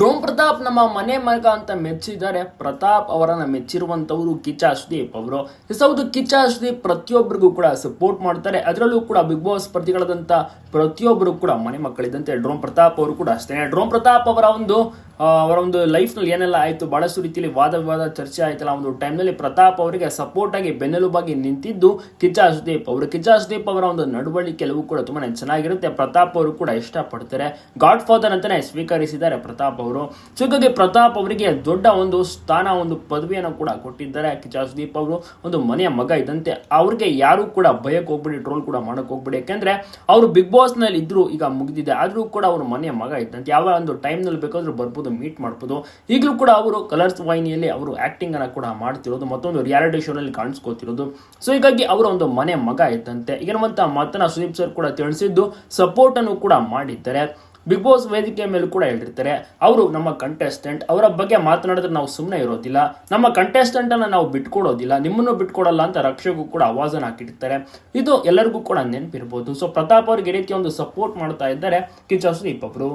Dome Pratap ನಮ್ಮ ಮನೆ ಮಗ ಅಂತ ಮೆಚ್ಚಿದ್ದಾರೆ. ಪ್ರತಾಪ್ ಅವರನ್ನು ಮೆಚ್ಚಿರುವಂಥವರು ಕಿಚ್ಚಾ ಸುದೀಪ್ ಅವರು ಹೌದು ಕಿಚ್ಚ ಸುದೀಪ್ ಪ್ರತಿಯೊಬ್ಬರಿಗೂ ಕೂಡ ಸಪೋರ್ಟ್ ಮಾಡ್ತಾರೆ. ಅದರಲ್ಲೂ ಕೂಡ ಬಿಗ್ ಬಾಸ್ ಸ್ಪರ್ಧಿಗಳಾದಂಥ ಪ್ರತಿಯೊಬ್ಬರು ಕೂಡ ಮನೆ ಮಕ್ಕಳಿದ್ದಂತೆ ಡ್ರೋಮ್ ಪ್ರತಾಪ್ ಅವರು ಕೂಡ ಅಷ್ಟೇ ಡ್ರೋಮ್ ಪ್ರತಾಪ್ ಅವರ ಒಂದು ಅವರ ಒಂದು ಲೈಫ್ನಲ್ಲಿ ಏನೆಲ್ಲ ಆಯಿತು, ಬಹಳಷ್ಟು ರೀತಿಯಲ್ಲಿ ವಾದ ವಿವಾದ ಚರ್ಚೆ ಆಯ್ತಲ್ಲ ಒಂದು ಟೈಮ್ನಲ್ಲಿ ಪ್ರತಾಪ್ ಅವರಿಗೆ ಸಪೋರ್ಟ್ ಆಗಿ ಬೆನ್ನೆಲುಬಾಗಿ ನಿಂತಿದ್ದು ಕಿಚ್ಚ ಸುದೀಪ್ ಅವರು. ಕಿಚ್ಚ ಸುದೀಪ್ ಅವರ ಒಂದು ನಡವಳಿಕೆ ಕೆಲವು ಕೂಡ ತುಂಬಾ ಚೆನ್ನಾಗಿರುತ್ತೆ. ಪ್ರತಾಪ್ ಅವರು ಕೂಡ ಇಷ್ಟಪಡ್ತಾರೆ. ಗಾಡ್ ಫಾದರ್ ಅಂತಾನೆ ಸ್ವೀಕರಿಸಿದ್ದಾರೆ ಪ್ರತಾಪ್ ಅವರು. ಸೊ ಪ್ರತಾಪ್ ಅವರಿಗೆ ದೊಡ್ಡ ಒಂದು ಸ್ಥಾನ, ಒಂದು ಪದವಿಯನ್ನು ಕೂಡ ಕೊಟ್ಟಿದ್ದಾರೆ ಕಿಚ್ಚ ಸುದೀಪ್ ಅವರು. ಒಂದು ಮನೆಯ ಮಗ ಇದ್ದಂತೆ ಅವ್ರಿಗೆ ಯಾರು ಕೂಡ ಭಯಕ್ಕೆ ಹೋಗ್ಬಿಡಿ ಟ್ರೋಲ್ ಕೂಡ ಮಾಡಕ್ ಹೋಗ್ಬಿಡಿ. ಯಾಕಂದ್ರೆ ಅವರು ಬಿಗ್ ಬಾಸ್ನಲ್ಲಿ ಇದ್ರು ಈಗ ಮುಗಿದಿದೆ. ಆದ್ರೂ ಕೂಡ ಅವರು ಮನೆಯ ಮಗ ಇದ್ದಂತೆ ಯಾವ ಒಂದು ಟೈಮ್ನಲ್ಲಿ ಬೇಕಾದ್ರೂ ಬರ್ಬೋದು. ಮೀಟ್ ಮಾಡ್ಬೋದು, ಈಗಲೂ ಕೂಡ ಅವರು ಕಲರ್ಸ್ ವಾಹಿನಿಯಲ್ಲಿ ಅವರು ಆಕ್ಟಿಂಗ್ ಅನ್ನ ಕೂಡ ಮಾಡ್ತಿರೋದು, ಮತ್ತೊಂದು ರಿಯಾಲಿಟಿ ಶೋನಲ್ಲಿ ಕಾಣಿಸ್ಕೋತಿರೋದು. ಸೊ ಹೀಗಾಗಿ ಅವರ ಒಂದು ಮನೆ ಮಗ ಇದ್ದಂತೆ ಈಗಿರುವಂತ ಮಾತನ್ನ ಸುದೀಪ್ ಸರ್ ಕೂಡ ತಿಳಿಸಿದ್ದು ಸಪೋರ್ಟ್ ಅನ್ನು ಕೂಡ ಮಾಡಿದ್ದಾರೆ. ಬಿಗ್ ಬಾಸ್ ವೇದಿಕೆ ಮೇಲೂ ಕೂಡ ಹೇಳಿರ್ತಾರೆ, ಅವರು ನಮ್ಮ ಕಂಟೆಸ್ಟೆಂಟ್ ಅವರ ಬಗ್ಗೆ ಮಾತನಾಡಿದ್ರೆ ನಾವು ಸುಮ್ಮನೆ ಇರೋದಿಲ್ಲ. ನಮ್ಮ ಕಂಟೆಸ್ಟೆಂಟ್ ಅನ್ನ ನಾವು ಬಿಟ್ಕೊಡೋದಿಲ್ಲ. ನಿಮ್ಮನ್ನು ಬಿಟ್ಕೊಡಲ್ಲ ಅಂತ ರಕ್ಷಕರು ಕೂಡ ಆವಾಜನ್ನು ಹಾಕಿರ್ತಾರೆ. ಇದು ಎಲ್ಲರಿಗೂ ಕೂಡ ನೆನಪಿರ್ಬೋದು. ಸೊ ಪ್ರತಾಪ್ ಅವ್ರಿಗೆ ಈ ಒಂದು ಸಪೋರ್ಟ್ ಮಾಡ್ತಾ ಇದ್ದಾರೆ ಕಿಚ್ಚ ಸುದೀಪ್ ಅವರು.